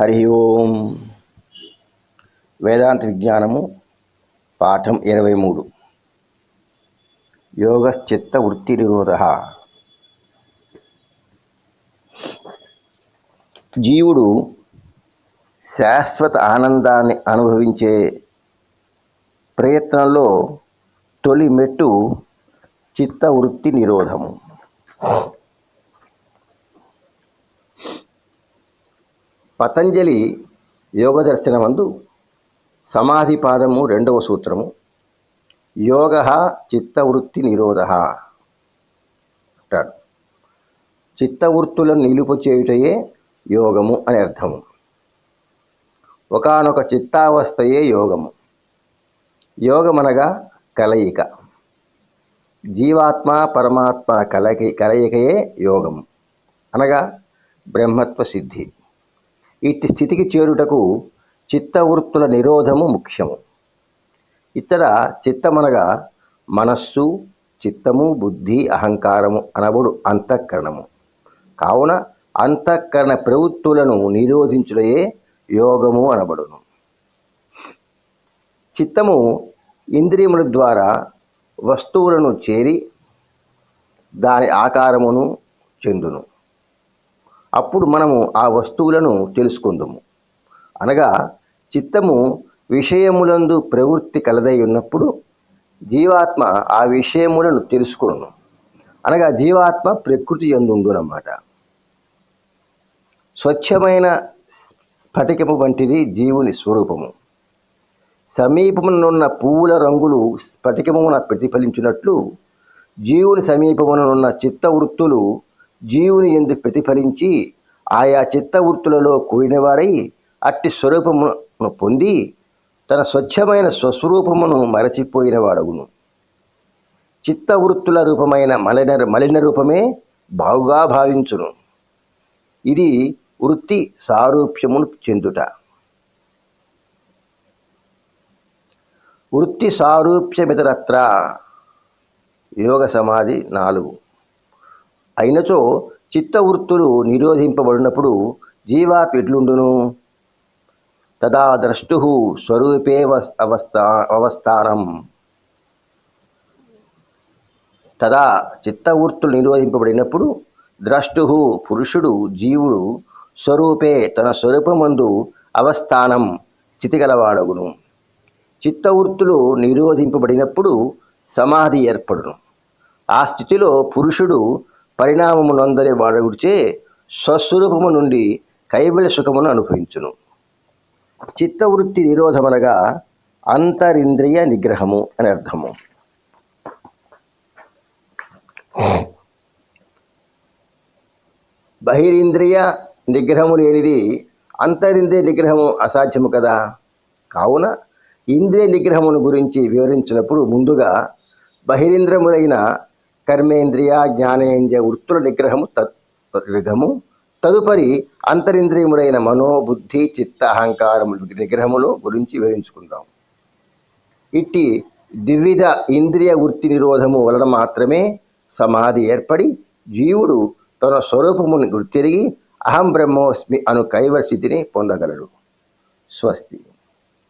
హరి ఓం. వేదాంత విజ్ఞానము పాఠం ఇరవై మూడు యోగశ్చిత్త వృత్తి నిరోధ. జీవుడు శాశ్వత ఆనందాన్ని అనుభవించే ప్రయత్నంలో తొలి మెట్టు చిత్తవృత్తి నిరోధము. పతంజలి యోగ దర్శనమందు సమాధి పాదము రెండవ సూత్రము. యోగ చిత్తవృత్తి నిరోధ అంటాడు. చిత్తవృత్తులను నిలుపు చేయుటయే యోగము అని అర్థము. ఒకనొక చిత్తావస్థయే యోగము. యోగమనగా కలయిక. జీవాత్మ పరమాత్మ కలకి కలయికయే యోగము. అనగా బ్రహ్మత్వ సిద్ధి. ఇట్టి స్థితికి చేరుటకు చిత్తవృత్తుల నిరోధము ముఖ్యము. ఇక్కడ చిత్తమనగా మనస్సు చిత్తము బుద్ధి అహంకారము అనబడు అంతఃకరణము. కావున అంతఃకరణ ప్రవృత్తులను నిరోధించుటయే యోగము అనబడును. చిత్తము ఇంద్రియముల ద్వారా వస్తువులను చేరి దాని ఆకారమును చెందును. అప్పుడు మనము ఆ వస్తువులను తెలుసుకుందాము. అనగా చిత్తము విషయములందు ప్రవృత్తి కలదై ఉన్నప్పుడు జీవాత్మ ఆ విషయములను తెలుసుకును అనగా జీవాత్మ ప్రకృతి ఎందుండునమాట స్వచ్ఛమైన స్ఫటికము వంటిది జీవుని స్వరూపము. సమీపమునున్న పువ్వుల రంగులు స్ఫటికమున ప్రతిఫలించినట్లు జీవుని సమీపమునున్న చిత్తవృత్తులు జీవుని ఎందు ప్రతిఫలించి ఆయా చిత్తవృత్తులలో కూడినవాడై అట్టి స్వరూపమును పొంది తన స్వచ్ఛమైన స్వస్వరూపమును మరచిపోయిన వాడగును చిత్తవృత్తుల రూపమైన మలిన మలిన రూపమే బావుగా భావించును. ఇది వృత్తి సారూప్యమును చెందుట. వృత్తి సారూప్యమితరత్ర. యోగ సమాధి నాలుగు. అయినచో చిత్తవృత్తులు నిరోధింపబడినప్పుడు జీవాత్ ఎట్లుండును తదా ద్రష్టు స్వరూపే అవస్థా అవస్థానం. తదా చిత్తవృత్తులు నిరోధింపబడినప్పుడు ద్రష్టు పురుషుడు జీవుడు స్వరూపే తన స్వరూపమందు అవస్థానం స్థితిగలవాడగును చిత్తవృత్తులు నిరోధింపబడినప్పుడు సమాధి ఏర్పడును. ఆ స్థితిలో పురుషుడు పరిణామము నొందని వాడగుడిచే స్వస్వరూపము నుండి కైవల్య సుఖమును అనుభవించును. చిత్తవృత్తి నిరోధమనగా అంతరింద్రియ నిగ్రహము అని అర్థము. బహిరింద్రియ నిగ్రహము లేనిది అంతరింద్రియ నిగ్రహము అసాధ్యము కదా? కావున ఇంద్రియ నిగ్రహమును గురించి వివరించినప్పుడు ముందుగా బహిరింద్రములైన కర్మేంద్రియ జ్ఞానేంద్రియ వృత్తుల నిగ్రహము నిగ్రహము. తదుపరి అంతరింద్రియములైన మనోబుద్ధి చిత్త అహంకారముల నిగ్రహములు గురించి వివరించుకుందాం. ఇట్టి ద్విధ ఇంద్రియ వృత్తి నిరోధము వలన మాత్రమే సమాధి ఏర్పడి జీవుడు తన స్వరూపమును గుర్తిరిగి అహం బ్రహ్మోస్మి అను కైవ స్థితిని పొందగలడు. స్వస్తి.